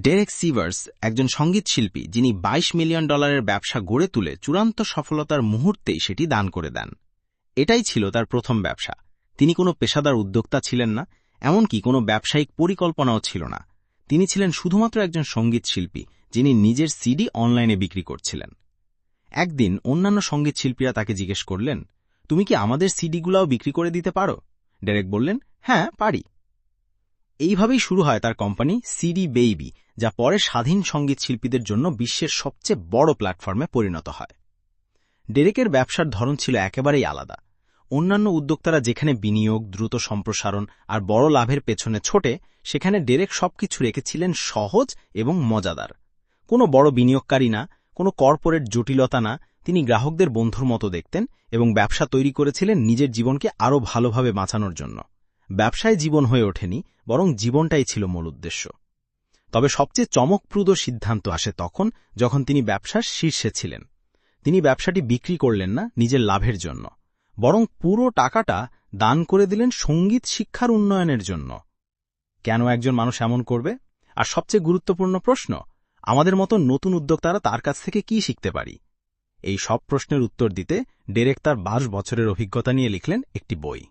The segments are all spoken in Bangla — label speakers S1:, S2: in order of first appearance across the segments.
S1: ডেরেক সিভার্স একজন সংগীত শিল্পী যিনি ২২ মিলিয়ন ডলারের ব্যবসা গড়ে তুলে চূড়ান্ত সফলতার মুহূর্তেই সেটি দান করে দেন। এটাই ছিল তার প্রথম ব্যবসা। তিনি কোনো পেশাদার উদ্যোক্তা ছিলেন না, এমনকি কোনো ব্যবসায়িক পরিকল্পনাও ছিল না। তিনি ছিলেন শুধুমাত্র একজন সংগীত শিল্পী, যিনি নিজের সিডি অনলাইনে বিক্রি করছিলেন। একদিন অন্যান্য সংগীত শিল্পীরা তাকে জিজ্ঞেস করলেন, তুমি কি আমাদের সিডিগুলাও বিক্রি করে দিতে পারো? ডেরেক বললেন হ্যাঁ পারি। এইভাবেই শুরু হয় তার কোম্পানি সিডি বেইবি, যা পরে স্বাধীন সংগীত শিল্পীদের জন্য বিশ্বের সবচেয়ে বড় প্ল্যাটফর্মে পরিণত হয়। ডেরেকের ব্যবসার ধরন ছিল একেবারেই আলাদা। অন্যান্য উদ্যোক্তারা যেখানে বিনিয়োগ, দ্রুত সম্প্রসারণ আর বড় লাভের পেছনে ছোটে, সেখানে ডেরেক সবকিছু রেখেছিলেন সহজ এবং মজাদার। কোনো বড় বিনিয়োগকারী না, কোনো কর্পোরেট জটিলতা না, তিনি গ্রাহকদের বন্ধুর মতো দেখতেন এবং ব্যবসা তৈরি করেছিলেন নিজের জীবনকে আরও ভালোভাবে বাঁচানোর জন্য। ব্যবসায় জীবন হয়ে ওঠেনি, বরং জীবনটাই ছিল মূল উদ্দেশ্য। তবে সবচেয়ে চমকপ্রদ সিদ্ধান্ত আসে তখন যখন তিনি ব্যবসার শীর্ষে ছিলেন। তিনি ব্যবসাটি বিক্রি করলেন না নিজের লাভের জন্য, বরং পুরো টাকাটা দান করে দিলেন সংগীত শিক্ষার উন্নয়নের জন্য। কেন একজন মানুষ এমন করবে? আর সবচেয়ে গুরুত্বপূর্ণ প্রশ্ন, আমাদের মতো নতুন উদ্যোক্তারা তার কাছ থেকে কি শিখতে পারি? এই সব প্রশ্নের উত্তর দিতে ডেরেক তার বারো বছরের অভিজ্ঞতা নিয়ে লিখলেন একটি বই।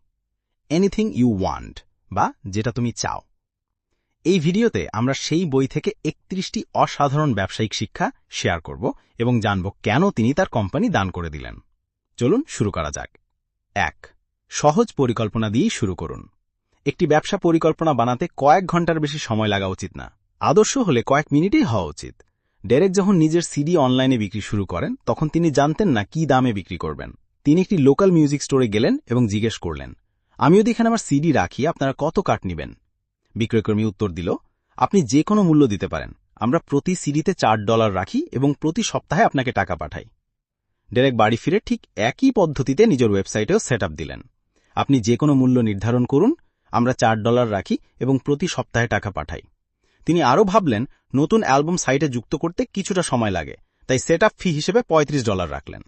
S1: এনিথিং ইউ ওয়ান্ট বা যেটা তুমি চাও। এই ভিডিওতে আমরা সেই বই থেকে একত্রিশটি অসাধারণ ব্যবসায়িক শিক্ষা শেয়ার করব এবং জানব কেন তিনি তার কোম্পানি দান করে দিলেন। চলুন শুরু করা যাক। এক, সহজ পরিকল্পনা দিয়েই শুরু করুন। একটি ব্যবসা পরিকল্পনা বানাতে কয়েক ঘণ্টার বেশি সময় লাগা উচিত না। আদর্শ হলে কয়েক মিনিটেই হওয়া উচিত। ডেরেক যখন নিজের সিডি অনলাইনে বিক্রি শুরু করেন, তখন তিনি জানতেন না কি দামে বিক্রি করবেন। তিনি একটি লোকাল মিউজিক স্টোরে গেলেন এবং জিজ্ঞেস করলেন আমি যদি এখানে আমার সিডি রাখি, আপনারা কত কাট নেবেন? বিক্রয়কর্মী উত্তর দিল, আপনি যে কোনো মূল্য দিতে পারেন। আমরা প্রতি সিডিতে চার ডলার রাখি এবং প্রতি সপ্তাহে আপনাকে টাকা পাঠাই। ডেরেক বাড়ি ফিরে ঠিক একই পদ্ধতিতে নিজের ওয়েবসাইটেও সেট দিলেন। আপনি যে কোনো মূল্য নির্ধারণ করুন, আমরা চার ডলার রাখি এবং প্রতি সপ্তাহে টাকা পাঠাই। তিনি আরও ভাবলেন, নতুন অ্যালবাম সাইটে যুক্ত করতে কিছুটা সময় লাগে, তাই সেট ফি হিসেবে ৩৫ ডলার রাখলেন।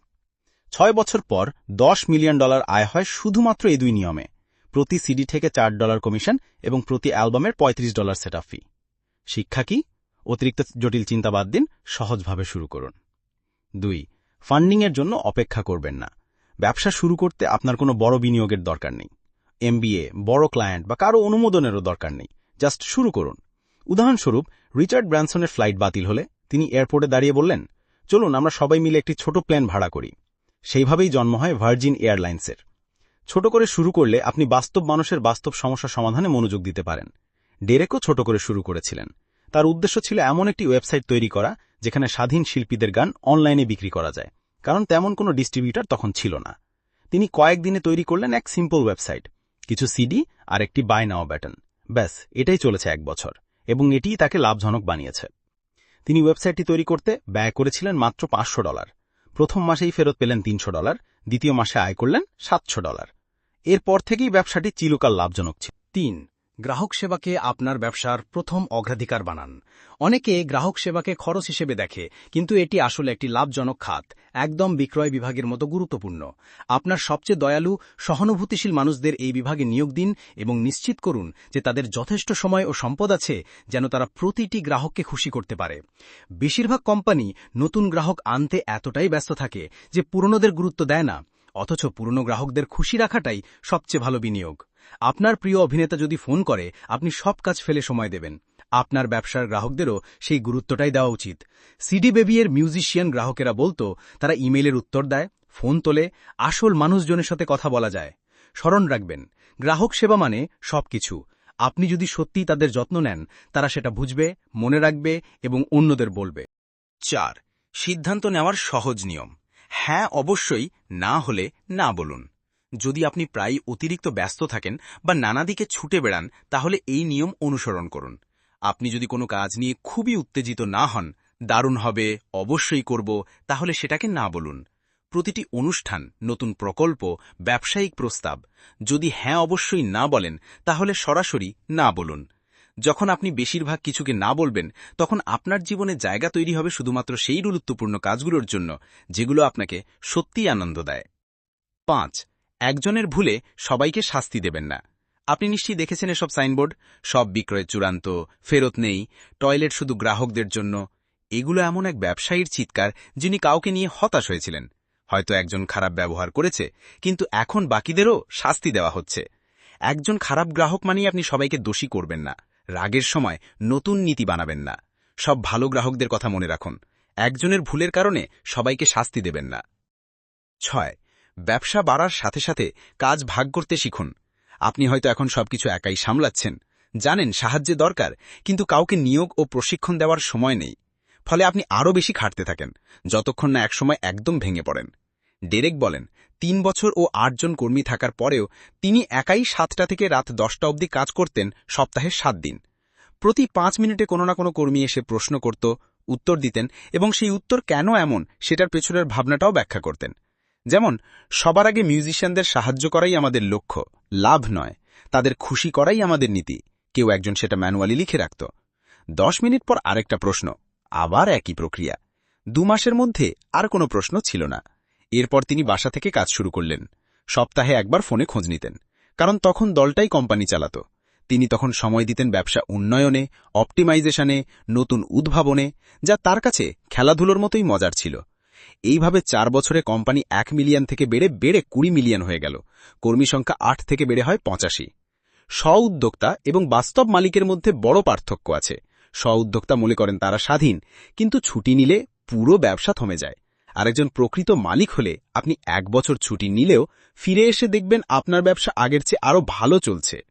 S1: ছয় বছর পর দশ মিলিয়ন ডলার আয় হয় শুধুমাত্র এই দুই নিয়মে। প্রতি সিডি থেকে চার ডলার কমিশন এবং প্রতি অ্যালবামের ৩৫ ডলার সেট ফি। শিক্ষা কি? অতিরিক্ত জটিল চিন্তা বাদ দিন, সহজভাবে শুরু করুন। দুই, ফান্ডিংয়ের জন্য অপেক্ষা করবেন না। ব্যবসা শুরু করতে আপনার কোনো বড় বিনিয়োগের দরকার নেই। এমবিএ, বড় ক্লায়েন্ট বা কারও অনুমোদনেরও দরকার নেই। জাস্ট শুরু করুন। উদাহরণস্বরূপ, রিচার্ড ব্র্যানসনের ফ্লাইট বাতিল হলে তিনি এয়ারপোর্টে দাঁড়িয়ে বললেন, চলুন, আমরা সবাই মিলে একটি ছোট প্ল্যান ভাড়া করি। সেইভাবেই জন্ম হয় ভার্জিন এয়ারলাইন্সের। ছোট করে শুরু করলে আপনি বাস্তব মানুষের বাস্তব সমস্যা সমাধানে মনোযোগ দিতে পারেন। ডেরেকও ছোট করে শুরু করেছিলেন। তার উদ্দেশ্য ছিল এমন একটি ওয়েবসাইট তৈরি করা, যেখানে স্বাধীন শিল্পীদের গান অনলাইনে বিক্রি করা যায়। কারণ তেমন কোনো ডিস্ট্রিবিউটার তখন ছিল না। তিনি কয়েকদিনে তৈরি করলেন এক সিম্পল ওয়েবসাইট। কিছু সিডি আর একটি বাই নাও ব্যাটন ব্যাস, এটাই চলেছে এক বছর। এবং এটিই তাকে লাভজনক বানিয়েছে। তিনি ওয়েবসাইটটি তৈরি করতে ব্যয় করেছিলেন মাত্র পাঁচশো ডলার। প্রথম মাসেই ফেরত পেলেন তিনশো ডলার, দ্বিতীয় মাসে আয় করলেন সাতশো ডলার। এরপর থেকেই ব্যবসাটি চিরকাল লাভজনক ছিল।
S2: তিন, গ্রাহক সেবাকে আপনার ব্যবসার প্রথম অগ্রাধিকার বানান। অনেকে গ্রাহক সেবাকে খরচ হিসেবে দেখে, কিন্তু এটি আসলে একটি লাভজনক খাত, একদম বিক্রয় বিভাগের মতো গুরুত্বপূর্ণ। আপনার সবচেয়ে দয়ালু, সহানুভূতিশীল মানুষদের এই বিভাগে নিয়োগ দিন এবং নিশ্চিত করুন যে তাদের যথেষ্ট সময় ও সম্পদ আছে যেন তারা প্রতিটি গ্রাহককে খুশি করতে পারে। বেশিরভাগ কোম্পানি নতুন গ্রাহক আনতে এতটাই ব্যস্ত থাকে যে পুরনোদের গুরুত্ব দেয় না। অথচ পুরনো গ্রাহকদের খুশি রাখাটাই সবচেয়ে ভালো বিনিয়োগ। আপনার প্রিয় অভিনেতা যদি ফোন করে, আপনি সব কাজ ফেলে সময় দেবেন। আপনার ব্যবসার গ্রাহকদেরও সেই গুরুত্বটাই দেওয়া উচিত। সিডি বেবিয়ের মিউজিশিয়ান গ্রাহকেরা বলতো, তারা ইমেইলের উত্তর দেয়, ফোন তোলে, আসল মানুষজনের সাথে কথা বলা যায়। স্মরণ রাখবেন, গ্রাহক সেবা মানে সবকিছু। আপনি যদি সত্যিই তাদের যত্ন নেন, তারা সেটা বুঝবে, মনে রাখবে এবং অন্যদের বলবে।
S1: চার, সিদ্ধান্ত নেওয়ার সহজ নিয়ম। হ্যাঁ অবশ্যই, না হলে না বলুন। যদি আপনি প্রায় অতিরিক্ত ব্যস্ত থাকেন বা নানা দিকে ছুটে বেড়ান, তাহলে এই নিয়ম অনুসরণ করুন। আপনি যদি কোনো কাজ নিয়ে খুবই উত্তেজিত না হন, দারুণ হবে, অবশ্যই করব, তাহলে সেটাকে না বলুন। প্রতিটি অনুষ্ঠান, নতুন প্রকল্প, ব্যবসায়িক প্রস্তাব, যদি হ্যাঁ অবশ্যই না বলেন, তাহলে সরাসরি না বলুন। যখন আপনি বেশিরভাগ কিছুকে না বলবেন, তখন আপনার জীবনে জায়গা তৈরি হবে শুধুমাত্র সেই গুরুত্বপূর্ণ কাজগুলোর জন্য, যেগুলো আপনাকে সত্যিই আনন্দ দেয়। পাঁচ, একজনের ভুলে সবাইকে শাস্তি দেবেন না। আপনি নিশ্চয়ই দেখেছেন এসব সাইনবোর্ড? সব বিক্রয় চূড়ান্ত, ফেরত নেই, টয়লেট শুধু গ্রাহকদের জন্য। এগুলো এমন এক ব্যবসায়ীর চিৎকার যিনি কাউকে নিয়ে হতাশ হয়েছিলেন। হয়তো একজন খারাপ ব্যবহার করেছে, কিন্তু এখন বাকিদেরও শাস্তি দেওয়া হচ্ছে। একজন খারাপ গ্রাহক মানেই আপনি সবাইকে দোষী করবেন না। রাগের সময় নতুন নীতি বানাবেন না। সব ভালো গ্রাহকদের কথা মনে রাখুন। একজনের ভুলের কারণে সবাইকে শাস্তি দেবেন না। ছয়, ব্যবসা বাড়ার সাথে সাথে কাজ ভাগ করতে শিখুন। আপনি হয়তো এখন সবকিছু একাই সামলাচ্ছেন। জানেন সাহায্যে দরকার, কিন্তু কাউকে নিয়োগ ও প্রশিক্ষণ দেওয়ার সময় নেই। ফলে আপনি আরও বেশি খাটতে থাকেন, যতক্ষণ না একসময় একদম ভেঙে পড়েন। ডেরেক বলেন, তিন বছর ও আটজন কর্মী থাকার পরেও তিনি একাই সাতটা থেকে রাত দশটা অবধি কাজ করতেন সপ্তাহে সাত দিন। প্রতি পাঁচ মিনিটে কোনো না কোনো কর্মী এসে প্রশ্ন করত, উত্তর দিতেন এবং সেই উত্তর কেন এমন সেটার পেছনের ভাবনাটাও ব্যাখ্যা করতেন। যেমন, সবার আগে মিউজিশিয়ানদের সাহায্য করাই আমাদের লক্ষ্য, লাভ নয়, তাদের খুশি করাই আমাদের নীতি, কেউ একজন সেটা ম্যানুয়ালি লিখে রাখত। দশ মিনিট পর আরেকটা প্রশ্ন, আবার একই প্রক্রিয়া, দু মাসের মধ্যে আর কোনো প্রশ্ন ছিল না। এরপর তিনি বাসা থেকে কাজ শুরু করলেন। সপ্তাহে একবার ফোনে খোঁজ নিতেন, কারণ তখন দলটাই কোম্পানি চালাত। তিনি তখন সময় দিতেন ব্যবসা উন্নয়নে, অপটিমাইজেশনে, নতুন উদ্ভাবনে, যা তার কাছে খেলাধুলোর মতোই মজার ছিল। এইভাবে চার বছরে কোম্পানি এক মিলিয়ন থেকে বেড়ে বেড়ে কুড়ি মিলিয়ন হয়ে গেল। কর্মী সংখ্যা আট থেকে বেড়ে হয় পঁচাশি। স্ব উদ্যোক্তা এবং বাস্তব মালিকের মধ্যে বড় পার্থক্য আছে। স্ব উদ্যোক্তা মনে করেন তারা স্বাধীন, কিন্তু ছুটি নিলে পুরো ব্যবসা থমে যায়। আরেকজন প্রকৃত মালিক হলে আপনি এক বছর ছুটি নিলেও ফিরে এসে দেখবেন আপনার ব্যবসা আগের চেয়ে আরও ভালো চলছে।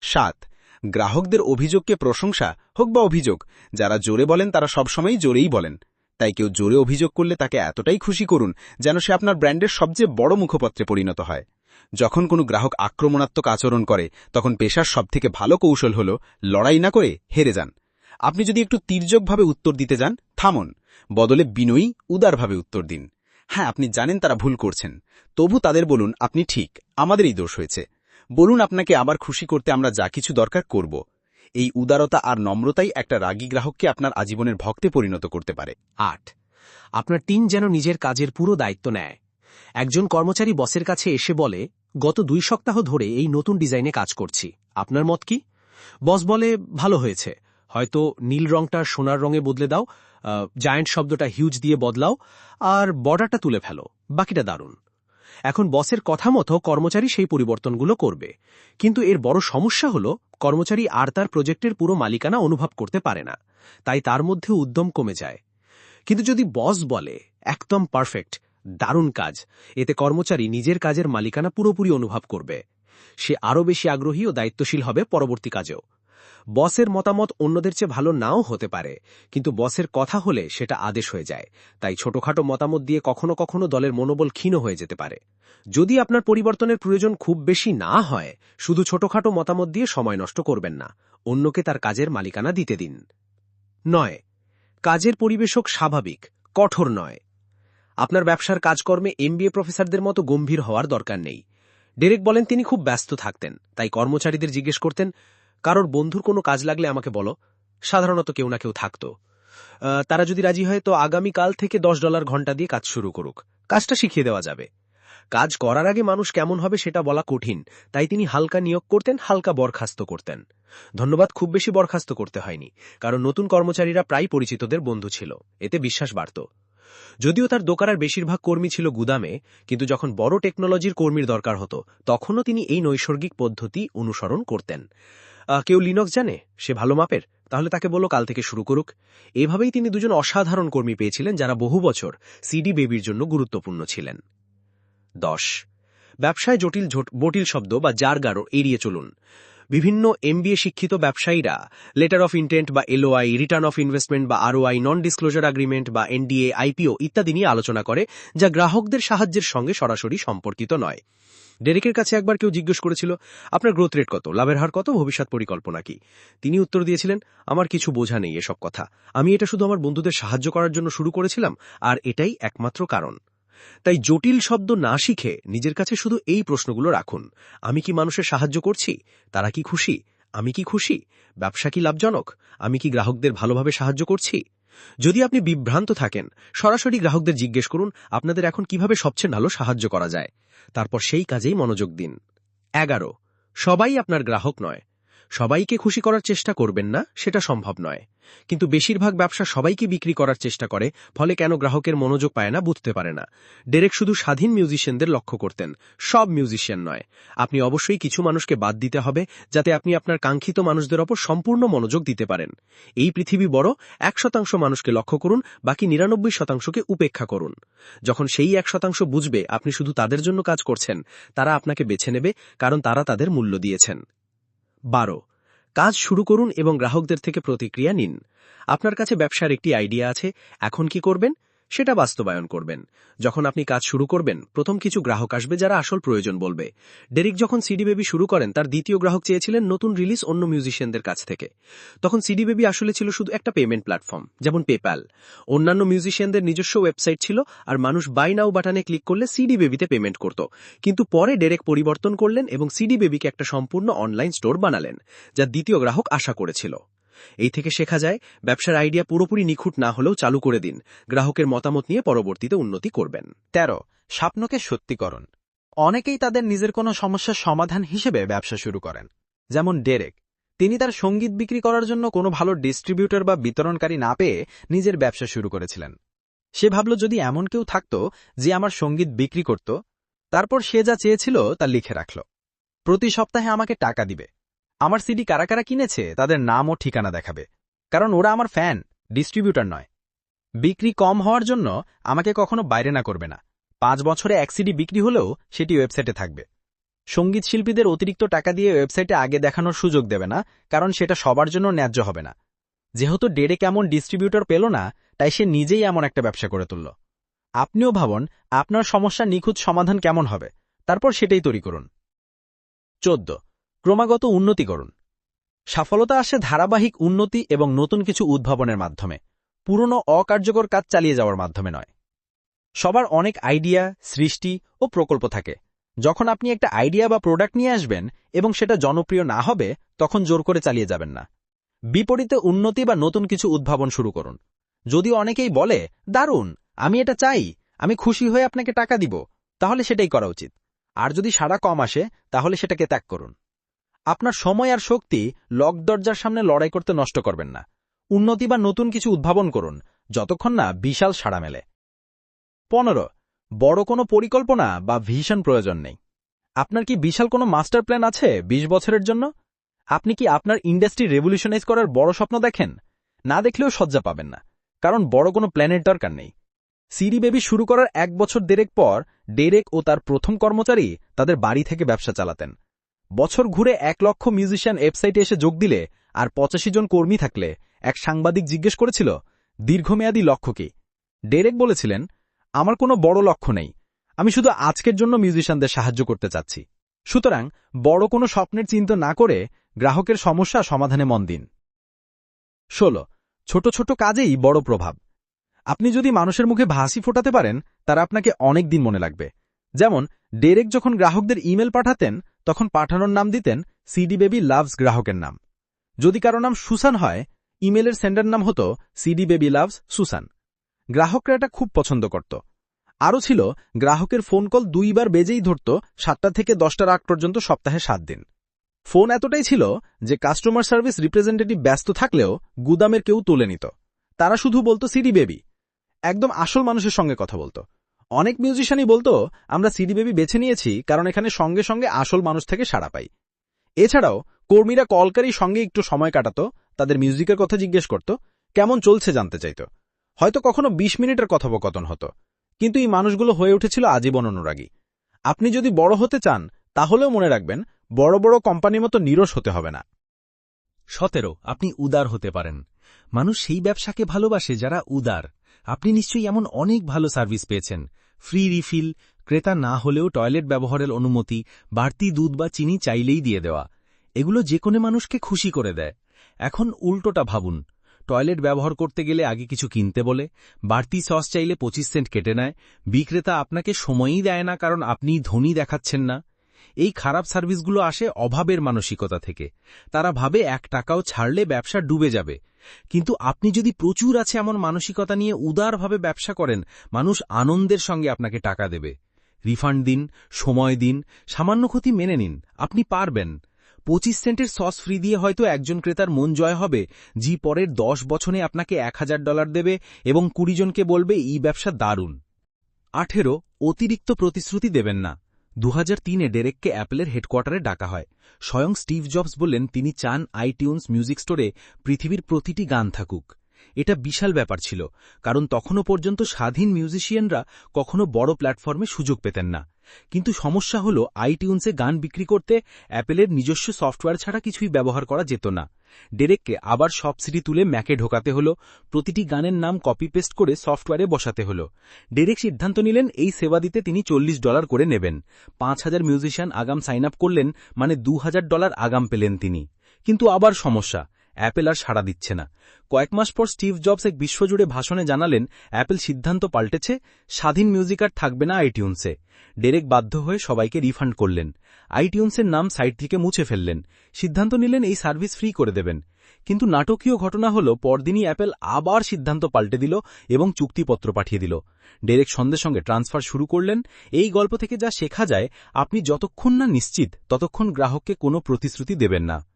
S1: সাত, গ্রাহকদের অভিযোগকে প্রশংসা হোক বা অভিযোগ, যারা জোরে বলেন তারা সবসময়ই জোরেই বলেন। তাই কেউ জোরে অভিযোগ করলে তাকে এতটাই খুশি করুন যেন সে আপনার ব্র্যান্ডের সবচেয়ে বড় মুখপত্রে পরিণত হয়। যখন কোনো গ্রাহক আক্রমণাত্মক আচরণ করে, তখন পেশার সবথেকে ভালো কৌশল হল লড়াই না করে হেরে যান। আপনি যদি একটু তির্যকভাবে উত্তর দিতে যান, থামুন। বদলে বিনয়ী উদারভাবে উত্তর দিন। হ্যাঁ আপনি জানেন তারা ভুল করছেন। তবু তাদের বলুন, আপনি ঠিক আমাদেরই দোষ হয়েছে। বলুন, আপনাকে আবার খুশি করতে আমরা যা কিছু দরকার করব। এই উদারতা আর নম্রতাই একটা রাগী গ্রাহককে আপনার আজীবনের ভক্তে পরিণত করতে পারে।
S3: আট, আপনার টিম যেন নিজের কাজের পুরো দায়িত্ব নেয়। একজন কর্মচারী বসের কাছে এসে বলে, গত দুই সপ্তাহ ধরে এই নতুন ডিজাইনে কাজ করছি। আপনার মত কি? বস বলে, ভালো হয়েছে। হয়তো নীল রংটা সোনার রঙে বদলে দাও জায়ান্ট শব্দটা হিউজ দিয়ে বদলাও, আর বর্ডারটা তুলে ফেলো, বাকিটা দারুণ। এখন বসের কথা মতো কর্মচারী সেই পরিবর্তনগুলো করবে। কিন্তু এর বড় সমস্যা হল, কর্মচারী আর তার প্রজেক্টের পুরো মালিকানা অনুভব করতে পারে না, তাই তার মধ্যে উদ্যম কমে যায়। কিন্তু যদি বস বলে, একদম পারফেক্ট দারুণ কাজ এতে কর্মচারী নিজের কাজের মালিকানা পুরোপুরি অনুভব করবে। সে আরও বেশি আগ্রহী ও দায়িত্বশীল হবে পরবর্তী কাজেও। বসের মতামত অন্যদের চেয়ে ভালো নাও হতে পারে। কিন্তু বসের কথা হলে সেটা আদেশ হয়ে যায়। তাই ছোটখাটো মতামত দিয়ে কখনো কখনো দলের মনোবল ক্ষীণ হয়ে যেতে পারে। যদি আপনার পরিবর্তনের প্রয়োজন খুব বেশি না হয়, শুধু ছোটখাটো মতামত দিয়ে সময় নষ্ট করবেন না। অন্যকে তার কাজের মালিকানা দিতে দিন। নয়। কাজের পরিবেশক স্বাভাবিক, কঠোর নয়। আপনার ব্যবসার কাজকর্মে এমবিএ প্রফেসরদের মতো গম্ভীর হওয়ার দরকার নেই। ডেরেক বলেন তিনি খুব ব্যস্ত থাকতেন, তাই কর্মচারীদের জিজ্ঞেস করতেন কারোর বন্ধুর কোনো কাজ লাগলে আমাকে বলো। সাধারণত কেউ না কেউ থাকত। তারা যদি রাজি হয়, তো আগামীকাল থেকে দশ ডলার ঘণ্টা দিয়ে কাজ শুরু করুক। কাজটা শিখিয়ে দেওয়া যাবে। কাজ করার আগে মানুষ কেমন হবে সেটা বলা কঠিন। তাই তিনি হালকা নিয়োগ করতেন, হালকা বরখাস্ত করতেন। ধন্যবাদ, খুব বেশি বরখাস্ত করতে হয়নি, কারণ নতুন কর্মচারীরা প্রায় পরিচিতদের বন্ধু ছিল। এতে বিশ্বাস বাড়ত। যদিও তার দোকানের বেশিরভাগ কর্মী ছিল গুদামে, কিন্তু যখন বড় টেকনোলজির কর্মীর দরকার হতো, তখনও তিনি এই নৈসর্গিক পদ্ধতি অনুসরণ করতেন। কেউ লিনক্স জানে? সে ভালো মাপের? তাহলে তাকে বলো কাল থেকে শুরু করুক। এভাবেই তিনি দুজন অসাধারণ কর্মী পেয়েছিলেন যারা বহু বছর সিডি বেবির জন্য গুরুত্বপূর্ণ ছিলেন। দশ। ব্যবসায় জটিল বটিল শব্দ বা জারগারো এড়িয়ে চলুন। বিভিন্ন এমবিএ শিক্ষিত ব্যবসায়ীরা লেটার অফ ইন্টেন্ট বা এলওআই রিটার্ন অফ ইনভেস্টমেন্ট বা আরওআই নন ডিসক্লোজার আগ্রিমেন্ট বা এনডিএ আইপিও ইত্যাদি নিয়ে আলোচনা করে, যা গ্রাহকদের সাহায্যের সঙ্গে সরাসরি সম্পর্কিত নয়। ডেরেকের কাছে একবার কেউ জিজ্ঞেস করেছিল, আপনার গ্রোথ রেট কত? লাভের হার কত? ভবিষ্যৎ পরিকল্পনা কি? তিনি উত্তর দিয়েছিলেন, আমার কিছু বোঝা নেই এসব কথা। আমি এটা শুধু আমার বন্ধুদের সাহায্য করার জন্য শুরু করেছিলাম, আর এটাই একমাত্র কারণ। তাই জটিল শব্দ না শিখে নিজের কাছে শুধু এই প্রশ্নগুলো রাখুন। আমি কি মানুষের সাহায্য করছি? তারা কি খুশি? আমি কি খুশি? ব্যবসা কি লাভজনক? আমি কি গ্রাহকদের ভালোভাবে সাহায্য করছি? যদি আপনি বিভ্রান্ত থাকেন, সরাসরি গ্রাহকদের জিজ্ঞেস করুন, আপনাদের এখন কীভাবে সবচেয়ে ভালো সাহায্য করা যায়? তারপর সেই কাজেই মনোযোগ দিন। এগারো, সবাই আপনার গ্রাহক নয়। সবাইকে খুশি করার চেষ্টা করবেন না, সেটা সম্ভব নয়। কিন্তু বেশিরভাগ ব্যবসা সবাইকে বিক্রি করার চেষ্টা করে, ফলে কেন গ্রাহকের মনোযোগ পায় না, বুঝতে পারে না। ডেরেক শুধু স্বাধীন মিউজিশিয়ানদের লক্ষ্য করতেন, সব মিউজিশিয়ান নয়। আপনি অবশ্যই কিছু মানুষকে বাদ দিতে হবে, যাতে আপনি আপনার কাঙ্ক্ষিত মানুষদের ওপর সম্পূর্ণ মনোযোগ দিতে পারেন। এই পৃথিবী বড়, এক শতাংশ মানুষকে লক্ষ্য করুন, বাকি নিরানব্বই শতাংশকে উপেক্ষা করুন। যখন সেই এক শতাংশ বুঝবে আপনি শুধু তাদের জন্য কাজ করছেন, তারা আপনাকে বেছে নেবে, কারণ তারা তাদের মূল্য দিয়েছেন। বারো। কাজ শুরু করুন এবং গ্রাহকদের থেকে প্রতিক্রিয়া নিন। আপনার কাছে ব্যবসার একটি আইডিয়া আছে, এখন কি করবেন? সেটা বাস্তবায়ন করবেন। যখন আপনি কাজ শুরু করবেন, প্রথম কিছু গ্রাহক আসবে যারা আসল প্রয়োজন বলবে। ডেরিক যখন সিডি বেবি শুরু করেন, তার দ্বিতীয় গ্রাহক চেয়েছিলেন নতুন রিলিজ অন্য মিউজিশিয়ানদের কাছ থেকে। তখন সিডি বেবি আসলে ছিল শুধু একটা পেমেন্ট প্ল্যাটফর্ম, যেমন পেপ্যাল। অন্যান্য মিউজিশিয়ানদের নিজস্ব ওয়েবসাইট ছিল, আর মানুষ বাই নাও বাটনে ক্লিক করলে সিডি বেবিতে পেমেন্ট করত। কিন্তু পরে ডেরেক পরিবর্তন করলেন এবং সিডি বেবিকে একটা সম্পূর্ণ অনলাইন স্টোর বানালেন, যা দ্বিতীয় গ্রাহক আশা করেছিল। এই থেকে শেখা যায়, ব্যবসার আইডিয়া পুরোপুরি নিখুঁত না হলেও চালু করে দিন। গ্রাহকের মতামত নিয়ে পরবর্তীতে উন্নতি করবেন।
S1: তেরো, স্বপ্নকে সত্যিকরণ। অনেকেই তাদের নিজের কোনো সমস্যার সমাধান হিসেবে ব্যবসা শুরু করেন। যেমন ডেরেক। তিনি তার সংগীত বিক্রি করার জন্য কোনো ভালো ডিস্ট্রিবিউটর বা বিতরণকারী না পেয়ে নিজের ব্যবসা শুরু করেছিলেন। সে ভাবল, যদি এমন কেউ থাকত যে আমার সংগীত বিক্রি করত, তারপর সে যা চেয়েছিল তা লিখে রাখল। প্রতি সপ্তাহে আমাকে টাকা দিবে। আমার সিডি কারা কারা কিনেছে, তাদের নাম ও ঠিকানা দেখাবে। কারণ ওরা আমার ফ্যান, ডিস্ট্রিবিউটর নয়। বিক্রি কম হওয়ার জন্য আমাকে কখনো বাইরে না করবে না। পাঁচ বছরে এক সিডি বিক্রি হলেও সেটি ওয়েবসাইটে থাকবে। সংগীত শিল্পীদের অতিরিক্ত টাকা দিয়ে ওয়েবসাইটে আগে দেখানোর সুযোগ দেবে না, কারণ সেটা সবার জন্য ন্যায্য হবে না। যেহেতু ডেরে কেমন ডিস্ট্রিবিউটর পেল না, তাই সে নিজেই এমন একটা ব্যবসা করে তুলল। আপনিও ভাবুন, আপনার সমস্যা নিখুঁত সমাধান কেমন হবে? তারপর সেটাই তৈরি করুন। চোদ্দ ক্রমাগত উন্নতি করুন। সফলতা আসে ধারাবাহিক উন্নতি এবং নতুন কিছু উদ্ভাবনের মাধ্যমে। পুরনো অকার্যকর কাজ চালিয়ে যাওয়ার মাধ্যমে নয়। সবার অনেক আইডিয়া, সৃষ্টি ও প্রকল্প থাকে। যখন আপনি একটা আইডিয়া বা প্রোডাক্ট নিয়ে আসবেন এবং সেটা জনপ্রিয় না হবে, তখন জোর করে চালিয়ে যাবেন না। বিপরীতে উন্নতি বা নতুন কিছু উদ্ভাবন শুরু করুন। যদি অনেকেই বলে, দারুণ, আমি এটা চাই, আমি খুশি হয়ে আপনাকে টাকা দিব, তাহলে সেটাই করা উচিত। আর যদি সারা কম আসে, তাহলে সেটাকে ত্যাগ করুন। আপনার সময় আর শক্তি লক দরজার সামনে লড়াই করতে নষ্ট করবেন না। উন্নতি বা নতুন কিছু উদ্ভাবন করুন, যতক্ষণ না বিশাল সাড়া মেলে। পনেরো, বড় কোনো পরিকল্পনা বা ভিশন প্রয়োজন নেই। আপনার কি বিশাল কোনো মাস্টার প্ল্যান আছে ২০ বছরের জন্য? আপনি কি আপনার ইন্ডাস্ট্রি রেভলিউশনাইজ করার বড় স্বপ্ন দেখেন? না দেখলেও সজ্জা পাবেন না, কারণ বড় কোনো প্ল্যানের দরকার নেই। সিডি বেবি শুরু করার এক বছর দেড়েক পর, ডেরেক ও তার প্রথম কর্মচারী তাদের বাড়ি থেকে ব্যবসা চালাতেন। বছর ঘুরে এক লক্ষ মিউজিশিয়ান ওয়েবসাইটে এসে যোগ দিলে আর পঁচাশি জন কর্মী থাকলে, এক সাংবাদিক জিজ্ঞেস করেছিল, দীর্ঘমেয়াদী লক্ষ্য কি? ডেরেক বলেছিলেন, আমার কোনো বড় লক্ষ্য নেই। আমি শুধু আজকের জন্য মিউজিশিয়ানদের সাহায্য করতে চাচ্ছি। সুতরাং বড় কোনো স্বপ্নের চিন্তা না করে গ্রাহকের সমস্যা সমাধানে মন দিন। ষোলো, ছোট ছোট কাজেই বড় প্রভাব। আপনি যদি মানুষের মুখে ভাসি ফোটাতে পারেন, তারা আপনাকে অনেক দিন মনে লাগবে। যেমন ডেরেক যখন গ্রাহকদের ইমেল পাঠাতেন তখন পাঠানোর নাম দিতেন সিডি বেবি লাভস গ্রাহকের নাম। যদি কারও নাম সুসান হয়, ইমেলের সেন্ডার নাম হতো সিডি বেবি লাভস সুসান। গ্রাহকরা এটা খুব পছন্দ করত। আরও ছিল, গ্রাহকের ফোন কল দুইবার বেজেই ধরত সাতটা থেকে দশটার আগ পর্যন্ত সপ্তাহে সাত দিন। ফোন এতটাই ছিল যে কাস্টমার সার্ভিস রিপ্রেজেন্টেটিভ ব্যস্ত থাকলেও গুদামের কেউ তুলে নিত। তারা শুধু বলতো সিডি বেবি একদম আসল মানুষের সঙ্গে কথা বলতো। অনেক মিউজিশিয়ানই বলতো, আমরা সিডি বেবি বেছে নিয়েছি কারণ এখানে সঙ্গে সঙ্গে আসল মানুষ থেকে সাড়া পাই। এছাড়াও, কর্মীরা কলকারই সঙ্গে একটু সময় কাটাত, তাদের মিউজিকের কথা জিজ্ঞেস করত, কেমন চলছে জানতে চাইত? হয়তো কখনো ২০ মিনিটের কথোপকথন হতো, কিন্তু এই মানুষগুলো হয়ে উঠেছিল আজীবন অনুরাগী। আপনি যদি বড় হতে চান, তাহলেও মনে রাখবেন, বড় বড় কোম্পানির মতো নিরস হতে হবে না।
S4: সতেরো, আপনি উদার হতে পারেন। মানুষ সেই ব্যবসাকে ভালোবাসে যারা উদার। আপনি নিশ্চয়ই এমন অনেক ভালো সার্ভিস পেয়েছেন। ফ্রি রিফিল, ক্রেতা না হলেও টয়লেট ব্যবহারের অনুমতি, বাড়তি দুধ বা চিনি চাইলেই দিয়ে দেওয়া। এগুলো যে কোনো মানুষকে খুশি করে দেয়। এখন উল্টোটা ভাবুন। টয়লেট ব্যবহার করতে গেলে আগে কিছু কিনতে বলে, বাড়তি সস চাইলে পঁচিশ সেন্ট কেটে নেয়, বিক্রেতা আপনাকে সময়ই দেয় না কারণ আপনি ধনী দেখাচ্ছেন না। এই খারাপ সার্ভিসগুলো আসে অভাবের মানসিকতা থেকে। তারা ভাবে এক টাকাও ছাড়লে ব্যবসা ডুবে যাবে। কিন্তু আপনি যদি প্রচুর আছে এমন মানসিকতা নিয়ে উদারভাবে ব্যবসা করেন, মানুষ আনন্দের সঙ্গে আপনাকে টাকা দেবে।
S1: রিফান্ড দিন, সময় দিন, সামান্য ক্ষতি মেনে নিন, আপনি পারবেন। পঁচিশ সেন্টের সস ফ্রি দিয়ে হয়তো একজন ক্রেতার মন জয় হবে, জি পরের দশ বছরে আপনাকে এক হাজার ডলার দেবে এবং কুড়ি জনকে বলবে, এই ব্যবসা দারুণ। আঠেরো, অতিরিক্ত প্রতিশ্রুতি দেবেন না। দু তিনে ডেরেককে অ্যাপেলের হেডকোয়ার্টারে ডাকা হয়। স্বয়ং স্টিভ জবস বললেন, তিনি চান আইটিউন্স মিউজিক স্টোরে পৃথিবীর প্রতিটি গান থাকুক। এটা বিশাল ব্যাপার ছিল, কারণ তখনও পর্যন্ত স্বাধীন মিউজিশিয়ানরা কখনো বড় প্ল্যাটফর্মে সুযোগ পেতেন না। কিন্তু সমস্যা হল, আইটিউন্সে গান বিক্রি করতে অ্যাপেলের নিজস্ব সফটওয়্যার ছাড়া কিছুই ব্যবহার করা যেত না। ডেরেককে আবার সব সিডি তুলে ম্যাকে ঢোকাতে হল, প্রতিটি গানের নাম কপি পেস্ট করে সফটওয়্যারে বসাতে হল। ডেরেক সিদ্ধান্ত নিলেন, এই সেবা দিতে তিনি চল্লিশ ডলার করে নেবেন। পাঁচ হাজার মিউজিশিয়ান আগাম সাইন আপ করলেন মানে দু হাজার ডলার আগাম পেলেন তিনি। কিন্তু আবার সমস্যা অ্যাপেল আর সাড়া দিচ্ছে না। কয়েক মাস পর স্টিভ জবস এক বিশ্বজুড়ে ভাষণে জানালেন, অ্যাপেল সিদ্ধান্ত পাল্টেছে, স্বাধীন মিউজিক আর থাকবে না আইটিউন্সে। ডেরেক বাধ্য হয়ে সবাইকে রিফান্ড করলেন। আইটিউন্সের নাম সাইট থেকে মুছে ফেললেন। সিদ্ধান্ত নিলেন এই সার্ভিস ফ্রি করে দেবেন। কিন্তু নাটকীয় ঘটনা হল, পরদিনই অ্যাপেল আবার সিদ্ধান্ত পাল্টে দিল এবং চুক্তিপত্র পাঠিয়ে দিল। ডেরেক সঙ্গে সঙ্গে ট্রান্সফার শুরু করলেন। এই গল্প থেকে যা শেখা যায়, আপনি যতক্ষণ না নিশ্চিত, ততক্ষণ গ্রাহককে কোনো প্রতিশ্রুতি দেবেন না।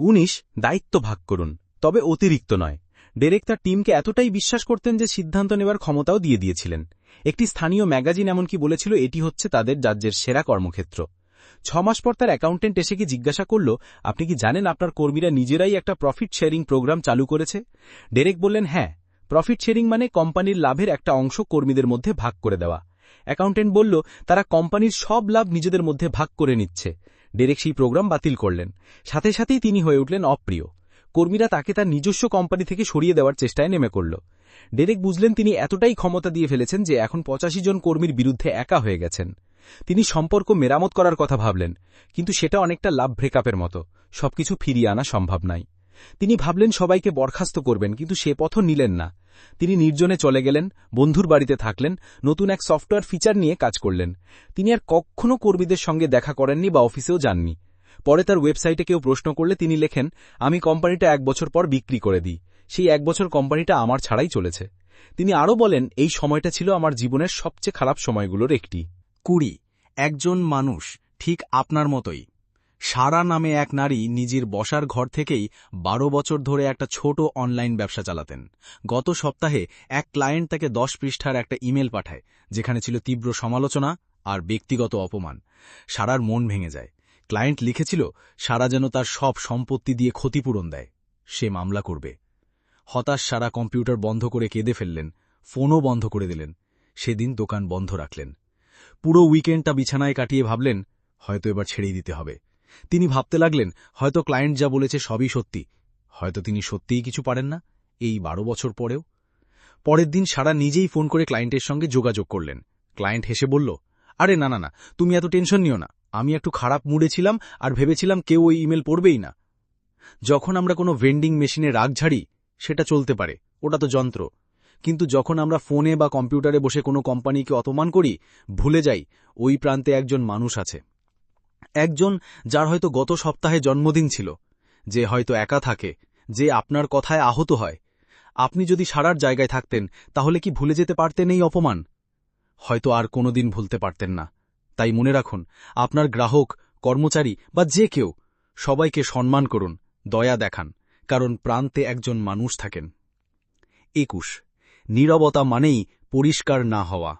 S1: উনিশ, দায়িত্ব ভাগ করুন, তবে অতিরিক্ত নয়। ডেরেক তার টিমকে এতটাই বিশ্বাস করতেন যে সিদ্ধান্ত নেবার ক্ষমতাও দিয়ে দিয়েছিলেন। একটি স্থানীয় ম্যাগাজিন এমনকি বলেছিল, এটি হচ্ছে তাদের রাজ্যের সেরা কর্মক্ষেত্র। ছমাস পর তার অ্যাকাউন্টেন্ট এসে কি জিজ্ঞাসা করল, আপনি কি জানেন আপনার কর্মীরা নিজেরাই একটা প্রফিট শেয়ারিং প্রোগ্রাম চালু করেছে? ডেরেক বললেন হ্যাঁ প্রফিট শেয়ারিং মানে কোম্পানির লাভের একটা অংশ কর্মীদের মধ্যে ভাগ করে দেওয়া। অ্যাকাউন্টেন্ট বলল, তারা কোম্পানির সব লাভ নিজেদের মধ্যে ভাগ করে নিচ্ছে। ডেরেক সেই প্রোগ্রাম বাতিল করলেন। সাথে সাথেই তিনি হয়ে উঠলেন অপ্রিয়। কর্মীরা তাকে তার নিজস্ব কোম্পানি থেকে সরিয়ে দেওয়ার চেষ্টায় নেমে করল ডেরেক বুঝলেন তিনি এতটাই ক্ষমতা দিয়ে ফেলেছেন যে এখন পঁচাশি জন কর্মীর বিরুদ্ধে একা হয়ে গেছেন। তিনি সম্পর্ক মেরামত করার কথা ভাবলেন, কিন্তু সেটা অনেকটা লাভ ব্রেকআপের মতো। সবকিছু ফিরিয়ে আনা সম্ভব নাই। তিনি ভাবলেন সবাইকে বরখাস্ত করবেন, কিন্তু সে পথও নিলেন না। তিনি নির্জনে চলে গেলেন, বন্ধুর বাড়িতে থাকলেন, নতুন এক সফটওয়্যার ফিচার নিয়ে কাজ করলেন। তিনি আর কখনও কর্মীদের সঙ্গে দেখা করেননি বা অফিসেও যাননি। পরে তার ওয়েবসাইটে কেউ প্রশ্ন করলে তিনি লেখেন, আমি কোম্পানিটা এক বছর পর বিক্রি করে দিই। সেই এক বছর কোম্পানিটা আমার ছাড়াই চলেছে। তিনি আরও বলেন, এই সময়টা ছিল আমার জীবনের সবচেয়ে খারাপ সময়গুলোর একটি। কুড়ি, একজন মানুষ ঠিক আপনার মতোই। সারা নামে এক নারী নিজের বসার ঘর থেকেই বারো বছর ধরে একটা ছোট অনলাইন ব্যবসা চালাতেন। গত সপ্তাহে এক ক্লায়েন্ট তাকে দশ পৃষ্ঠার একটা ইমেল পাঠায়, যেখানে ছিল তীব্র সমালোচনা আর ব্যক্তিগত অপমান। সারার মন ভেঙে যায়। ক্লায়েন্ট লিখেছিল, সারা যেন তার সব সম্পত্তি দিয়ে ক্ষতিপূরণ দেয়। সে মামলা করবে। হতাশ সারা কম্পিউটার বন্ধ করে কেঁদে ফেললেন, ফোনও বন্ধ করে দিলেন। সেদিন দোকান বন্ধ রাখলেন। পুরো উইকেন্ডটা বিছানায় কাটিয়ে ভাবলেন, হয়তো এবার ছেড়েই দিতে হবে। তিনি ভাবতে লাগলেন, হয়তো ক্লায়েন্ট যা বলেছে সবই সত্যি। হয়তো তিনি সত্যিই কিছু পারেন না, এই বারো বছর পরেও। পরের দিন সারা নিজেই ফোন করে ক্লায়েন্টের সঙ্গে যোগাযোগ করলেন। ক্লায়েন্ট হেসে বলল, আরে না না না, তুমি এত টেনশন নিও না। আমি একটু খারাপ মুডে ছিলাম আর ভেবেছিলাম কেউ ওই ইমেল পড়বেই না। যখন আমরা কোনো ভেন্ডিং মেশিনে রাগ ঝাড়ি, সেটা চলতে পারে, ওটা তো যন্ত্র। কিন্তু যখন আমরা ফোনে বা কম্পিউটারে বসে কোনো কোম্পানিকে অপমান করি, ভুলে যাই, ওই প্রান্তে একজন মানুষ আছে। একজন যার হয়তো গত সপ্তাহে জন্মদিন ছিল, যে হয়তো একা থাকে, যে আপনার কথায় আহত হয়। আপনি যদি সারার জায়গায় থাকতেন, তাহলে কি ভুলে যেতে পারতেন এই অপমান? হয়তো আর কোনোদিন ভুলতে পারতেন না। তাই মনে রাখুন, আপনার গ্রাহক, কর্মচারী বা যে কেউ, সবাইকে সম্মান করুন, দয়া দেখান, কারণ প্রান্তে একজন মানুষ থাকেন। একুশ, নীরবতা মানেই পরিষ্কার না হওয়া।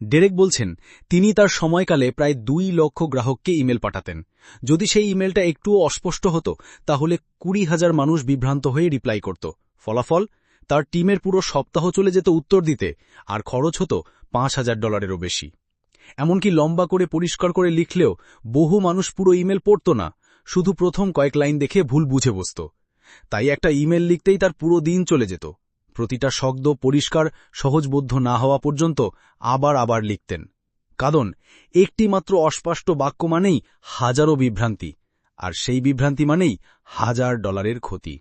S1: ডেরেক বলছেন, তিনি তার সময়কালে প্রায় দুই লক্ষ গ্রাহককে ইমেল পাঠাতেন। যদি সেই ইমেলটা একটুও অস্পষ্ট হতো, তাহলে কুড়ি হাজার মানুষ বিভ্রান্ত হয়ে রিপ্লাই করত। ফলাফল? তার টিমের পুরো সপ্তাহ চলে যেত উত্তর দিতে, আর খরচ হতো পাঁচ হাজার ডলারেরও বেশি। এমনকি লম্বা করে পরিষ্কার করে লিখলেও বহু মানুষ পুরো ইমেল পড়ত না, শুধু প্রথম কয়েক লাইন দেখে ভুল বুঝে বসত। তাই একটা ইমেল লিখতেই তার পুরো দিন চলে যেত। প্রতিটা শব্দ পরিষ্কার, সহজবোধ্য না হওয়া পর্যন্ত আবার আবার লিখতেন। কারণ একটি মাত্র অস্পষ্ট বাক্য মানেই হাজারো বিভ্রান্তি, আর সেই বিভ্রান্তি মানেই হাজার ডলারের ক্ষতি।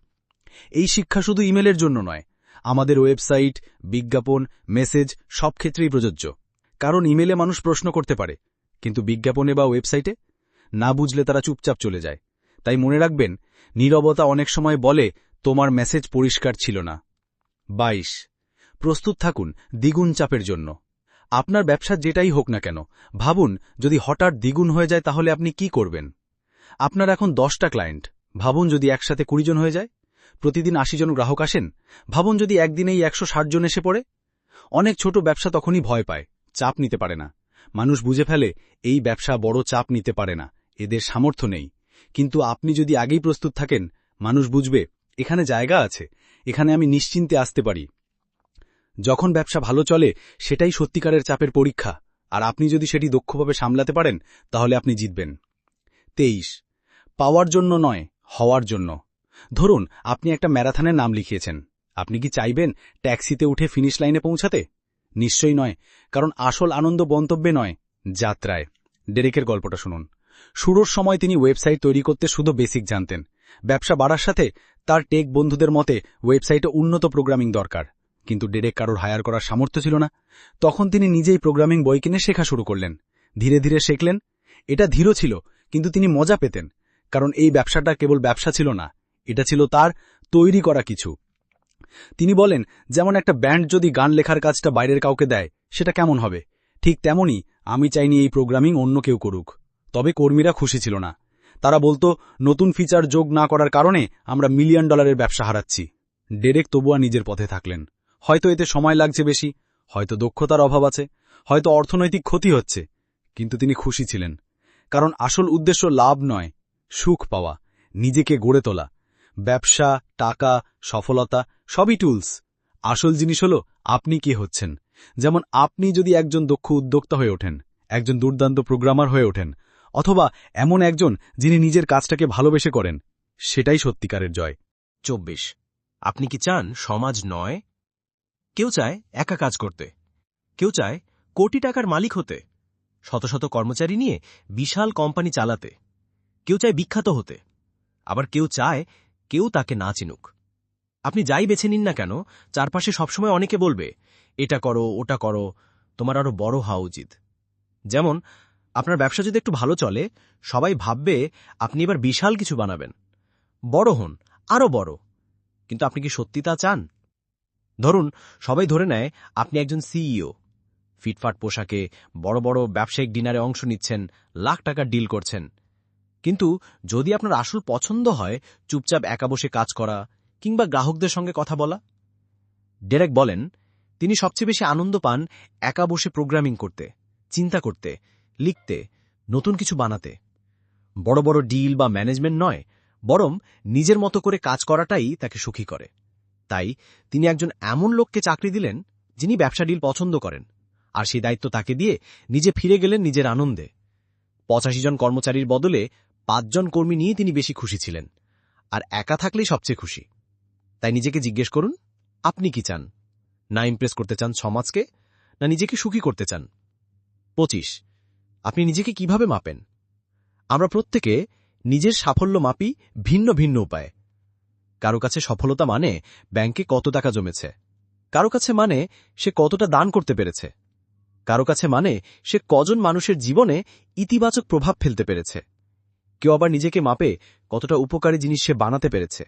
S1: এই শিক্ষা শুধু ইমেলের জন্য নয়, আমাদের ওয়েবসাইট, বিজ্ঞাপন, মেসেজ সব ক্ষেত্রেই প্রযোজ্য। কারণ ইমেলে মানুষ প্রশ্ন করতে পারে, কিন্তু বিজ্ঞাপনে বা ওয়েবসাইটে? না বুঝলে তারা চুপচাপ চলে যায়। তাই মনে রাখবেন, নীরবতা অনেক সময় বলে, তোমার মেসেজ পরিষ্কার ছিল না। ২২ প্রস্তুত থাকুন দ্বিগুণ চাপের জন্য। আপনার ব্যবসা যেটাই হোক না কেন, ভাবুন, যদি হঠাৎ দ্বিগুণ হয়ে যায় তাহলে আপনি কি করবেন? আপনার এখন দশটা ক্লায়েন্ট, ভাবুন যদি একসাথে কুড়ি জন হয়ে যায়। প্রতিদিন আশি জন গ্রাহক আসেন, ভাবুন যদি একদিনেই একশো ষাট জন এসে পড়ে। অনেক ছোট ব্যবসা তখনই ভয় পায়, চাপ নিতে পারে না। মানুষ বুঝে ফেলে, এই ব্যবসা বড় চাপ নিতে পারে না, এদের সামর্থ্য নেই। কিন্তু আপনি যদি আগেই প্রস্তুত থাকেন, মানুষ বুঝবে, এখানে জায়গা আছে এখানে আমি নিশ্চিন্তে আসতে পারি। যখন ব্যবসা ভালো চলে, সেটাই সত্যিকারের চাপের পরীক্ষা। আর আপনি যদি সেটি দক্ষভাবে সামলাতে পারেন, তাহলে আপনি জিতবেন। তেইশ। পাওয়ার জন্য নয়, হওয়ার জন্য। ধরুন, আপনি একটা ম্যারাথনের নাম লিখিয়েছেন। আপনি কি চাইবেন ট্যাক্সিতে উঠে ফিনিশ লাইনে পৌঁছাতে? নিশ্চয়ই নয়, কারণ আসল আনন্দ গন্তব্যে নয়, যাত্রায়। ডেরেকের গল্পটা শুনুন। শুরুর সময় তিনি ওয়েবসাইট তৈরি করতে শুধু বেসিক জানতেন। ব্যবসা বাড়ার সাথে তার টেক বন্ধুদের মতে, ওয়েবসাইটে উন্নত প্রোগ্রামিং দরকার। কিন্তু ডেরেক কারোর হায়ার করার সামর্থ্য ছিল না। তখন তিনি নিজেই প্রোগ্রামিং বই কিনে শেখা শুরু করলেন। ধীরে ধীরে শেখলেন, এটা ধীর ছিল, কিন্তু তিনি মজা পেতেন। কারণ এই ব্যবসাটা কেবল ব্যবসা ছিল না, এটা ছিল তার তৈরি করা কিছু। তিনি বলেন, যেমন একটা ব্যান্ড যদি গান লেখার কাজটা বাইরের কাউকে দেয়, সেটা কেমন হবে? ঠিক তেমনই আমি চাইনি এই প্রোগ্রামিং অন্য কেউ করুক। তবে কর্মীরা খুশি ছিল না। তারা বলতো, নতুন ফিচার যোগ না করার কারণে আমরা মিলিয়ন ডলারের ব্যবসা হারাচ্ছি। ডেরেক তবুয়া নিজের পথে থাকলেন। হয়তো এতে সময় লাগছে বেশি, হয়তো দক্ষতার অভাব আছে, হয়তো অর্থনৈতিক ক্ষতি হচ্ছে, কিন্তু তিনি খুশি ছিলেন। কারণ আসল উদ্দেশ্য লাভ নয়, সুখ পাওয়া, নিজেকে গড়ে তোলা। ব্যবসা, টাকা, সফলতা, সবই টুলস আসল জিনিস হল, আপনি কি হচ্ছেন? যেমন আপনি যদি একজন দক্ষ উদ্যোক্তা হয়ে ওঠেন, একজন দুর্দান্ত প্রোগ্রামার হয়ে ওঠেন অথবা এমন একজন যিনি নিজের কাজটাকে ভালোবেসে করেন, সেটাই সত্যিকারের জয়।
S3: চব্বিশ। আপনি কি চান সমাজ নয়? কেউ চায় একা কাজ করতে। কেউ চায় কোটি টাকার মালিক হতে। শত শত কর্মচারী নিয়ে বিশাল কোম্পানি চালাতে। কেউ চায় বিখ্যাত হতে। আবার কেউ চায় কেউ তাকে না চিনুক। আপনি যাই বেছে নিন না কেন, চারপাশে সবসময় অনেকে বলবে, এটা করো, ওটা করো, তোমার আরও বড় হওয়া উচিত। যেমন আপনার ব্যবসা যদি একটু ভালো চলে, সবাই ভাববে আপনি এবার বিশাল কিছু বানাবেন। বড় হন আরও বড়। কিন্তু আপনি কি সত্যি তা চান? ধরুন, সবাই ধরে নেয় আপনি একজন সিইও। ফিটফাট পোশাকে বড় বড় ব্যবসায়িক ডিনারে অংশ নিচ্ছেন, লাখ টাকার ডিল করছেন। কিন্তু যদি আপনার আসল পছন্দ হয়, চুপচাপ একা বসে কাজ করা কিংবা গ্রাহকদের সঙ্গে কথা বলা। ডেরেক বলেন, তিনি সবচেয়ে বেশি আনন্দ পান একা বসে প্রোগ্রামিং করতে, চিন্তা করতে। লিখতে, নতুন কিছু বানাতে। বড় বড় ডিল বা ম্যানেজমেন্ট নয়, বরং নিজের মতো করে কাজ করাটাই তাকে সুখী করে। তাই তিনি একজন এমন লোককে চাকরি দিলেন, যিনি ব্যবসা ডিল পছন্দ করেন, আর সেই দায়িত্ব তাকে দিয়ে নিজে ফিরে গেলেন নিজের আনন্দে। পঁচাশি জন কর্মচারীর বদলে পাঁচজন কর্মী নিয়ে তিনি বেশি খুশি ছিলেন, আর একা থাকলেই সবচেয়ে খুশি। তাই নিজেকে জিজ্ঞেস করুন, আপনি কি চান? না ইমপ্রেস করতে চান সমাজকে না নিজেকে সুখী করতে চান? পঁচিশ আপনি নিজেকে কীভাবে মাপেন? আমরা প্রত্যেকে নিজের সাফল্য মাপি ভিন্ন ভিন্ন উপায়ে। কারও কাছে সফলতা মানে ব্যাংকে কত টাকা জমেছে। কারও কাছে মানে সে কতটা দান করতে পেরেছে। কারও কাছে মানে সে কজন মানুষের জীবনে ইতিবাচক প্রভাব ফেলতে পেরেছে। কেউ আবার নিজেকে মাপে কতটা উপকারী জিনিস সে বানাতে পেরেছে।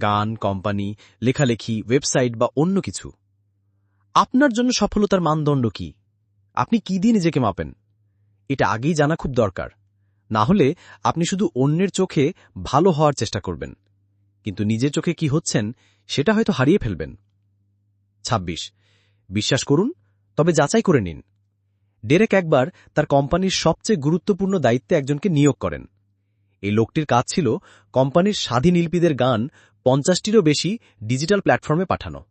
S3: গান, কোম্পানি, লেখালেখি, ওয়েবসাইট বা অন্য কিছু। আপনার জন্য সফলতার মানদণ্ড কি? আপনি কি দিয়ে নিজেকে মাপেন? এটা আগেই জানা খুব দরকার। না হলে আপনি শুধু অন্যের চোখে ভালো হওয়ার চেষ্টা করবেন। কিন্তু নিজের চোখে কি হচ্ছেন, সেটা হয়তো হারিয়ে ফেলবেন। ২৬ বিশ্বাস করুন, তবে যাচাই করে নিন। ডেরেক একবার তার কোম্পানির সবচেয়ে গুরুত্বপূর্ণ দায়িত্বে একজনকে নিয়োগ করেন। এই লোকটির কাজ ছিল কোম্পানির স্বাধীন শিল্পীদের গান পঞ্চাশটিরও বেশি ডিজিটাল প্ল্যাটফর্মে পাঠানো,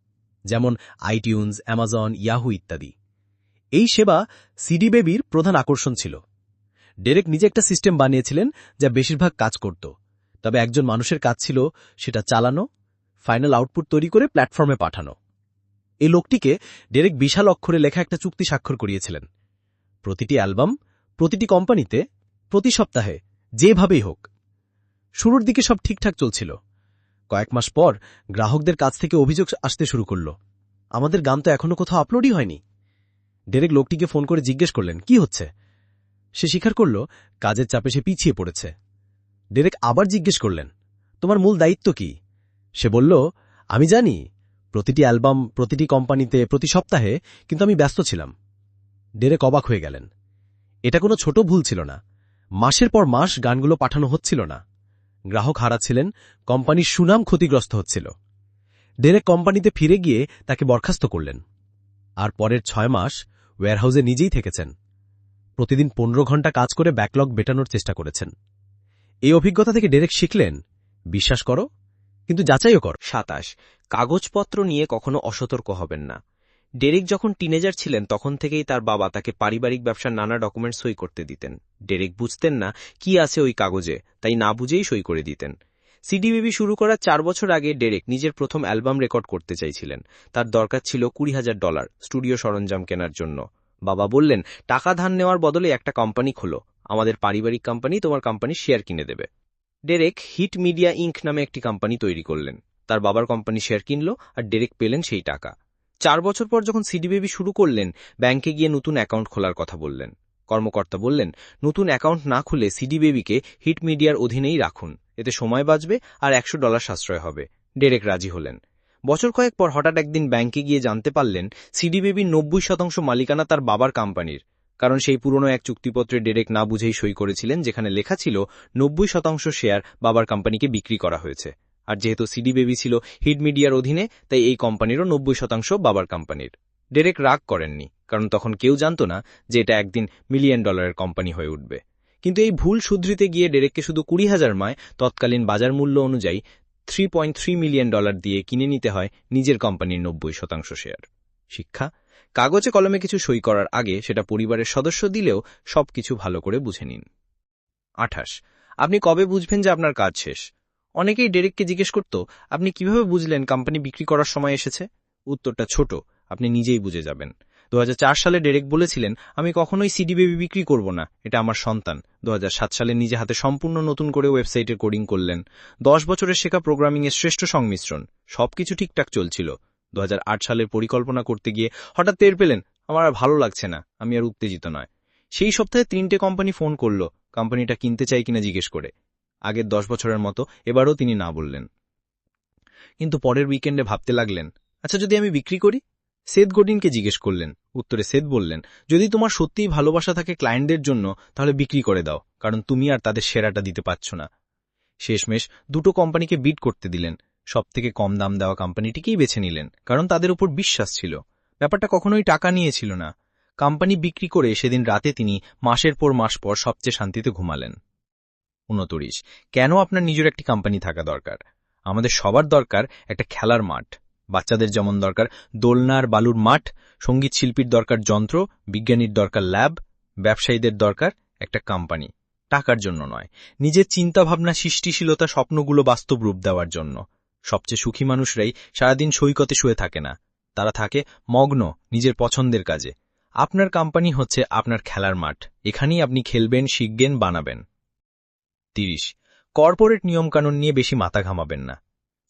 S3: যেমন আইটিউন্স, অ্যামাজন, ইয়াহু ইত্যাদি। এই সেবা সিডি বেবির প্রধান আকর্ষণ ছিল। ডেরেক নিজে একটা সিস্টেম বানিয়েছিলেন যা বেশিরভাগ কাজ করত। তবে একজন মানুষের কাজ ছিল সেটা চালানো, ফাইনাল আউটপুট তৈরি করে প্ল্যাটফর্মে পাঠানো। এই লোকটিকে ডেরেক বিশাল অক্ষরে লেখা একটা চুক্তি স্বাক্ষর করিয়েছিলেন। প্রতিটি অ্যালবাম, প্রতিটি কোম্পানিতে, প্রতি সপ্তাহে, যেভাবেই হোক। শুরুর দিকে সব ঠিকঠাক চলছিল। কয়েক মাস পর গ্রাহকদের কাছ থেকে অভিযোগ আসতে শুরু করল। আমাদের গান তো এখনও কোথাও আপলোডই হয়নি। ডেরেক লোকটিকে ফোন করে জিজ্ঞেস করলেন, কি হচ্ছে? সে স্বীকার করল, কাজের চাপে সে পিছিয়ে পড়েছে। ডেরেক আবার জিজ্ঞেস করলেন, তোমার মূল দায়িত্ব কি? সে বলল, আমি জানি, প্রতিটি অ্যালবাম প্রতিটি কোম্পানিতে প্রতি সপ্তাহে, কিন্তু আমি ব্যস্ত ছিলাম।
S5: ডেরেক অবাক হয়ে গেলেন, এটা কোনো ছোট ভুল ছিল না। মাসের পর মাস গানগুলো পাঠানো হচ্ছিল না। গ্রাহক হারাচ্ছিলেন, কোম্পানির সুনাম ক্ষতিগ্রস্ত হচ্ছিল। ডেরেক কোম্পানিতে ফিরে গিয়ে তাকে বরখাস্ত করলেন। আর পরের ছয় মাস ওয়্যারহাউসে নিজেই থেকেছেন। প্রতিদিন পনেরো ঘণ্টা কাজ করে ব্যাকলগ বেটানোর চেষ্টা করেছেন। এই অভিজ্ঞতা থেকে ডেরেক শিখলেন, বিশ্বাস করো, কিন্তু যাচাইও কর।
S3: সাতাশ, কাগজপত্র নিয়ে কখনো অসতর্ক হবেন না। ডেরেক যখন টিনেজার ছিলেন, তখন থেকেই তার বাবা তাকে পারিবারিক ব্যবসার নানা ডকুমেন্ট সই করতে দিতেন। ডেরেক বুঝতেন না, কি আছে ওই কাগজে, তাই না বুঝেই সই করে দিতেন। সিডি বেবি শুরু করার চার বছর আগে ডেরেক নিজের প্রথম অ্যালবাম রেকর্ড করতে চাইছিলেন। তার দরকার ছিল কুড়ি হাজার ডলার স্টুডিও সরঞ্জাম কেনার জন্য। বাবা বললেন, টাকা ধার নেওয়ার বদলে একটা কোম্পানি খোলো। আমাদের পারিবারিক কোম্পানি তোমার কোম্পানির শেয়ার কিনে দেবে। ডেরেক হিট মিডিয়া ইঙ্ক নামে একটি কোম্পানি তৈরি করলেন। তার বাবার কোম্পানি শেয়ার কিনল আর ডেরেক পেলেন সেই টাকা। চার বছর পর যখন সিডি বেবি শুরু করলেন, ব্যাংকে গিয়ে নতুন অ্যাকাউন্ট খোলার কথা বললেন। কর্মকর্তা বললেন, নতুন অ্যাকাউন্ট না খুলে সিডি বেবিকে হিট মিডিয়ার অধীনেই রাখুন। এতে সময় বাঁচবে আর একশো ডলার সাশ্রয় হবে। ডেরেক রাজি হলেন। বছর কয়েক পর হঠাৎ একদিন ব্যাংকে গিয়ে জানতে পারলেন সিডি বেবির নব্বই শতাংশ মালিকানা তার বাবার কোম্পানির। কারণ সেই পুরনো এক চুক্তিপত্রে ডেরেক না বুঝেই সই করেছিলেন, যেখানে লেখা ছিল নব্বই শতাংশ শেয়ার বাবার কোম্পানিকে বিক্রি করা হয়েছে। আর যেহেতু সিডি বেবি ছিল হিড মিডিয়ার অধীনে, তাই এই কোম্পানিরও নব্বই শতাংশ বাবার কোম্পানির। ডেরেক রাগ করেননি, কারণ তখন কেউ জানত না যে এটা একদিন মিলিয়ন ডলারের কোম্পানি হয়ে উঠবে। কিন্তু এই ভুল শুধরিতে গিয়ে ডেরেককে শুধু কুড়ি হাজার মায়, তৎকালীন বাজার মূল্য অনুযায়ী three point three million dollar দিয়ে কিনে নিতে হয় নিজের কোম্পানির নব্বই শতাংশ শেয়ার। শিক্ষা, কাগজে কলমে কিছু সই করার আগে সেটা পরিবারের সদস্য দিলেও সবকিছু ভালো করে বুঝে নিন। আঠাশ, আপনি কবে বুঝবেন যে আপনার কাজ শেষ? অনেকেই ডেরেককে জিজ্ঞেস করত, আপনি কীভাবে বুঝলেন কোম্পানি বিক্রি করার সময় এসেছে? উত্তরটা ছোট, আপনি নিজেই বুঝে যাবেন। দু হাজার চার সালে ডেরেক বলেছিলেন, আমি কখনোই সিডি বেবি বিক্রি করব না। এটা আমার সন্তান। দু হাজার সাত সালে নিজে হাতে সম্পূর্ণ নতুন করে ওয়েবসাইটের কোডিং করলেন। দশ বছরের শেখা প্রোগ্রামিংয়ের শ্রেষ্ঠ সংমিশ্রণ। সবকিছু ঠিকঠাক চলছিল। দু হাজার আট সালের পরিকল্পনা করতে গিয়ে হঠাৎ টের পেলেন, আমার আর ভালো লাগছে না। আমি আর উত্তেজিত নয়। সেই সপ্তাহে তিনটে কোম্পানি ফোন করল। কোম্পানিটা কিনতে চাই কিনা জিজ্ঞেস করে। আগের দশ বছরের মতো এবারও তিনি না বললেন। কিন্তু পরের উইকেন্ডে ভাবতে লাগলেন আচ্ছা যদি আমি বিক্রি করি? সেদ গডিনকে জিজ্ঞেস করলেন উত্তরে সেদ বললেন, যদি তোমার সত্যিই ভালোবাসা থাকে ক্লায়েন্টদের জন্য, তাহলে বিক্রি করে দাও, কারণ তুমি আর তাদের সেরাটা দিতে পারছ না। শেষমেশ দুটো কোম্পানিকে বিট করতে দিলেন। সবথেকে কম দাম দেওয়া কোম্পানিটিকেই বেছে নিলেন, কারণ তাদের উপর বিশ্বাস ছিল। ব্যাপারটা কখনোই টাকা নিয়েছিল না। কোম্পানি বিক্রি করে সেদিন রাতে তিনি মাসের পর মাস পর সবচেয়ে শান্তিতে ঘুমালেন। উনতরিশ, কেন আপনার নিজের একটি কোম্পানি থাকা দরকার? আমাদের সবার দরকার একটা খেলার মাঠ। বাচ্চাদের যেমন দরকার দোলনার বালুর মাঠ, সংগীত শিল্পীর দরকার যন্ত্র, বিজ্ঞানীর দরকার ল্যাব, ব্যবসায়ীদের দরকার একটা কোম্পানি টাকার জন্য নয়, নিজের চিন্তাভাবনা, সৃষ্টিশীলতা, স্বপ্নগুলো বাস্তব রূপ দেওয়ার জন্য। সবচেয়ে সুখী মানুষরাই সারাদিন সৈকতে শুয়ে থাকে না। তারা থাকে মগ্ন নিজের পছন্দের কাজে। আপনার কোম্পানি হচ্ছে আপনার খেলার মাঠ। এখানেই আপনি খেলবেন, শিখবেন, বানাবেন। তিরিশ কর্পোরেট নিয়মকানুন নিয়ে বেশি মাথা ঘামাবেন না।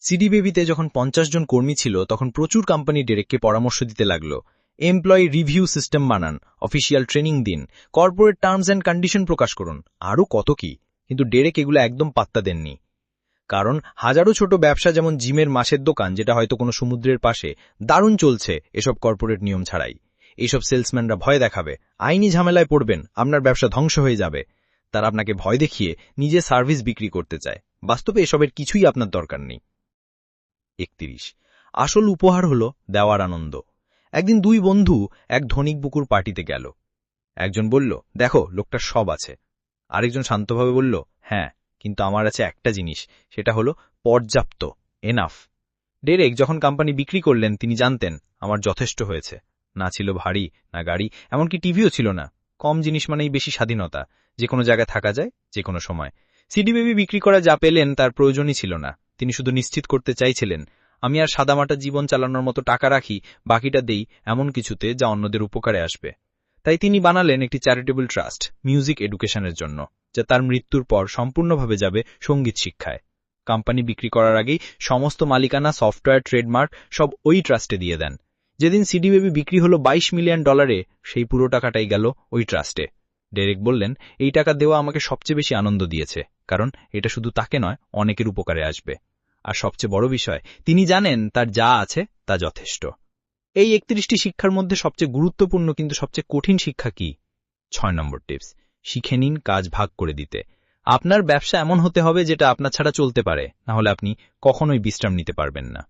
S3: সিডি বেবিতে যখন পঞ্চাশ জন কর্মী ছিল, তখন প্রচুর কোম্পানি ডেরেককে পরামর্শ দিতে লাগল। এমপ্লয়ি রিভিউ সিস্টেম বানান অফিসিয়াল ট্রেনিং দিন কর্পোরেট টার্মস অ্যান্ড কন্ডিশন প্রকাশ করুন। আরও কত কি? কিন্তু ডেরেক এগুলো একদম পাত্তা দেননি। কারণ হাজারো ছোট ব্যবসা যেমন জিমের মাসের দোকান, যেটা হয়তো কোনো সমুদ্রের পাশে, দারুণ চলছে এসব কর্পোরেট নিয়ম ছাড়াই। এইসব সেলসম্যানরা ভয় দেখাবে, আইনি ঝামেলায় পড়বেন, আপনার ব্যবসা ধ্বংস হয়ে যাবে। তারা আপনাকে ভয় দেখিয়ে নিজে সার্ভিস বিক্রি করতে চায়। বাস্তবে এসবের কিছুই আপনার দরকার নেই। একত্রিশ। আসল উপহার হল দেওয়ার আনন্দ। একদিন দুই বন্ধু এক ধনিক বুকুর পার্টিতে গেল। একজন বলল, দেখো লোকটার সব আছে। আরেকজন শান্তভাবে বলল হ্যাঁ কিন্তু আমার আছে একটা জিনিস, সেটা হলো পর্যাপ্ত এনাফ ডেরেক যখন কোম্পানি বিক্রি করলেন, তিনি জানতেন, আমার যথেষ্ট হয়েছে। না ছিল ভারী, না গাড়ি, এমনকি টিভিও ছিল না। কম জিনিস মানেই বেশি স্বাধীনতা। যে কোনো জায়গায় থাকা যায়, যে কোনো সময়। সিডি বেবি বিক্রি করা যা পেলেন, তার প্রয়োজনই ছিল না। তিনি শুধু নিশ্চিত করতে চাইছিলেন, আমি আর সাদামাটা জীবন চালানোর মতো টাকা রাখি, বাকিটা দেই এমন কিছুতে যা অন্যদের উপকারে আসবে। তাই তিনি বানালেন একটি চ্যারিটেবল ট্রাস্ট, মিউজিক এডুকেশনের জন্য, যা তার মৃত্যুর পর সম্পূর্ণভাবে যাবে সংগীত শিক্ষায়। কোম্পানি বিক্রি করার আগেই সমস্ত মালিকানা, সফটওয়্যার, ট্রেডমার্ক সব ওই ট্রাস্টে দিয়ে দেন। যেদিন সিডি বেবি বিক্রি হলো বাইশ মিলিয়ন ডলারে, সেই পুরো টাকাটাই গেল ওই ট্রাস্টে। ডেরেক বললেন, এই টাকা দেওয়া আমাকে সবচেয়ে বেশি আনন্দ দিয়েছে। কারণ এটা শুধু তাকে নয়, অনেকের উপকারে আসবে। আর সবচেয়ে বড় বিষয়, তিনি জানেন তার যা আছে তা যথেষ্ট। এই একত্রিশটি শিক্ষার মধ্যে সবচেয়ে গুরুত্বপূর্ণ কিন্তু সবচেয়ে কঠিন শিক্ষা কি? ছয় নম্বর টিপস, শিখে নিন কাজ ভাগ করে দিতে। আপনার ব্যবসা এমন হতে হবে যেটা আপনার ছাড়া চলতে পারে, না হলে আপনি কখনোই বিশ্রাম নিতে পারবেন না।